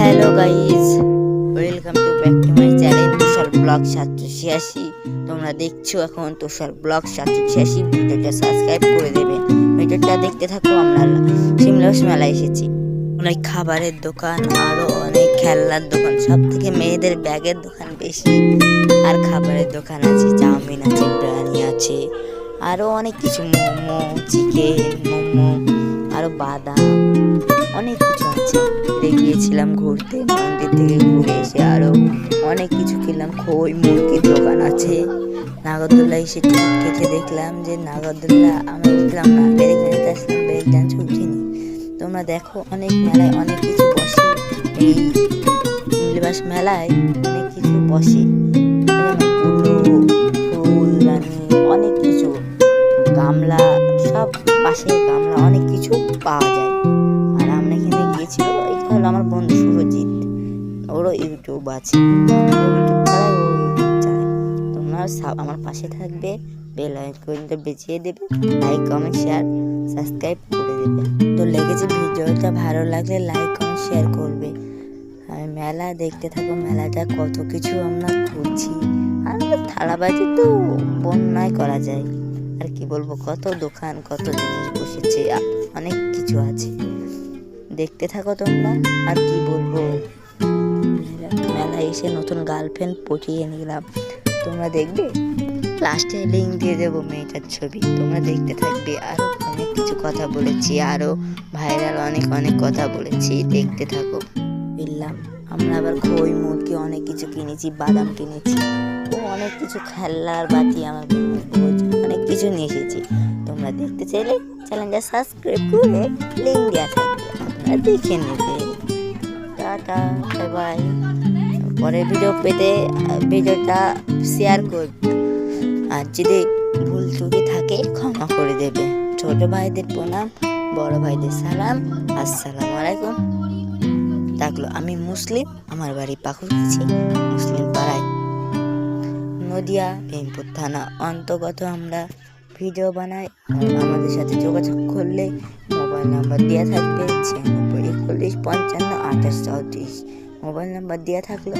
Hello guys welcome to back to my channel Tushar blog সাতশো ছিয়াশি তোমরা দেখছ এখন তুষার ব্লগ সাতশো ছিয়াশি ভিডিওটা সাবস্ক্রাইব করে দেবে। ভিডিওটা দেখতে থাকো, আমরা সিমলাস মেলায় এসেছি। অনেক খাবারের দোকান আরও অনেক খেলনার দোকান। সব থেকে মেয়েদের ব্যাগের দোকান বেশি। আর খাবারের দোকান আছে, চাউমিন আছে, বিরিয়ানি আছে। আরও অনেক কিছু, মোমো, চিকেন, মোমো আরও বাদাম। অনেক কিছু আছে। গিয়েছিলাম, ঘুরতে, মন্দির থেকে ঘুরে এসে আরও অনেক কিছু খেলাম খই, মুরগির দোকান আছে। নাগরদোল্লা এসে টিকিট কেটে দেখলাম যে নাগরদোল্লা আমরা উঠলাম না ব্রেক ডান্স আসলাম ব্রেক ডান্স উঠিনি তোমরা দেখো, অনেক মেলায় অনেক কিছু বসে। এই লিবাস মেলায় অনেক কিছু বসে। ফুলদানি অনেক কিছু। গামলা, সব পাশে গামলা, অনেক কিছু পাওয়া যায়। হলো আমার বন্ধু সুরজিৎ। ওরও ইউটিউব আছে। তোমরা আমার পাশে থাকবে। বেল আইকনটা বেঁচিয়ে দেবে। লাইক কমেন্ট শেয়ার সাবস্ক্রাইব করে দেবে। তো লেগেছে ভিডিওটা ভালো লাগলে লাইক কমেন্ট শেয়ার করবে। আর মেলা দেখতে থাকো, মেলাটা কত কিছু আমরা ঘুরছি আর থালাবাজি তো বন্যায় করা যায়। আর কি বলব, কত দোকান, কত জিনিস বসেছে। অনেক কিছু আছে। দেখতে থাকো তোমরা, আর কি বলব? মেলায় এসে নতুন গার্লফ্রেন্ড পটিয়ে নিলাম। তোমরা দেখবে? লাস্টে লিঙ্ক দিয়ে দেবো মেয়েটার ছবি। তোমরা দেখতে থাকবে আরও অনেক কিছু কথা বলেছি আরও ভাইরাল অনেক অনেক কথা বলেছি, দেখতে থাকো। ফিরলাম আমরা আবার খই, মুরগি অনেক কিছু কিনেছি, বাদাম কিনেছি। ও অনেক কিছু খেলনার বাতি আমার অনেক কিছু নিয়ে এসেছি। তোমরা দেখতে চাইলে চ্যানেলটা সাবস্ক্রাইব করে লিঙ্ক দেওয়া থাকবে। দেখে নেবে টাটা বাই বাই পরের ভিডিও পেতে ভিডিওটা শেয়ার করবে আর যদি ভুল ত্রুটি থাকে, ক্ষমা করে দেবে। ছোট ভাইদের প্রণাম, বড় ভাইদের সালাম। আসসালামু আলাইকুম। থাকল আমি মুসলিম, আমার বাড়ি পাখুরকাছি মুসলিম পাড়ায়। নদিয়া, ভীমপুর থানা অন্তর্গত আমরা ভিডিও বানাই। আমাদের সাথে যোগাযোগ করলে মোবাইল নাম্বার দেওয়া থাকবে ছিয়ানব্বই একচল্লিশ পঞ্চান্ন আঠাশ চৌত্রিশ। মোবাইল নাম্বার দেওয়া থাকল।